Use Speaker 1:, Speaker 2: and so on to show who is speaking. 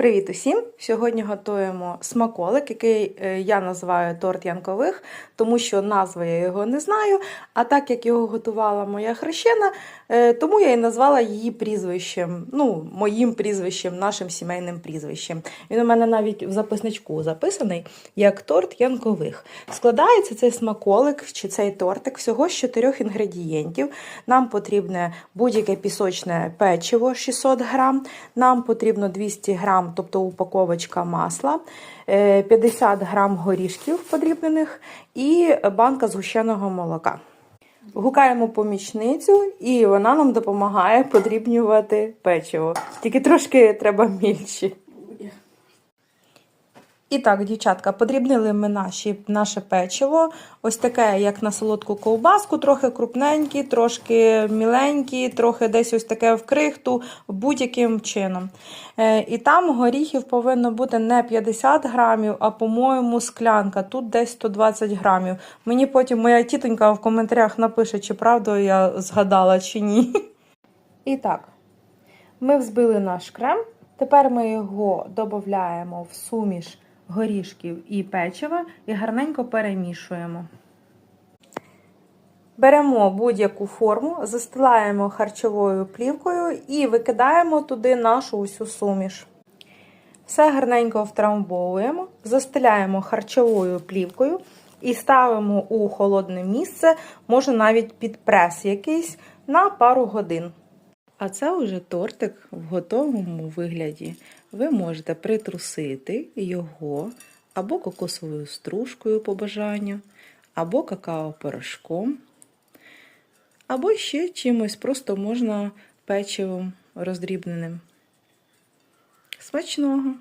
Speaker 1: Привіт усім! Сьогодні готуємо смаколик, який е, я називаю торт Янкових, тому що назви я його не знаю. А так як його готувала моя хрещена, е, тому я і назвала її прізвищем, ну, моїм прізвищем, нашим сімейним прізвищем. Він у мене навіть в записничку записаний як торт Янкових. Складається цей смаколик чи цей тортик всього з чотирьох інгредієнтів. Нам потрібне будь-яке пісочне печиво 600 грам, нам потрібно 200 грам, тобто упаковочка масла, е, 50 грам горішків подрібнених і банка згущеного молока. Гукаємо помічницю, і вона нам допомагає подрібнювати печиво. Тільки трошки треба мільші. І так, дівчатка, подрібнили ми наші, наше печиво. Ось таке, як на солодку ковбаску, трохи крупненькі, трошки міленькі, трохи десь ось таке в крихту, будь-яким чином. Е, і там горіхів повинно бути не 50 грамів, а, по-моєму, склянка. Тут десь 120 грамів. Мені потім моя тітонька в коментарях напише, чи правду я згадала, чи ні. І так, ми взбили наш крем. Тепер ми його додаємо в суміш горішків і печива і гарненько перемішуємо. Беремо будь-яку форму, застилаємо харчовою плівкою і викидаємо туди нашу усю суміш. Все гарненько втрамбовуємо, застеляємо харчовою плівкою і ставимо у холодне місце, може навіть під прес якийсь, на пару годин. А це уже тортик в готовому вигляді. Ви можете притрусити його або кокосовою стружкою по бажанню, або какао-порошком, або ще чимось просто можна печивом роздрібненим. Смачного!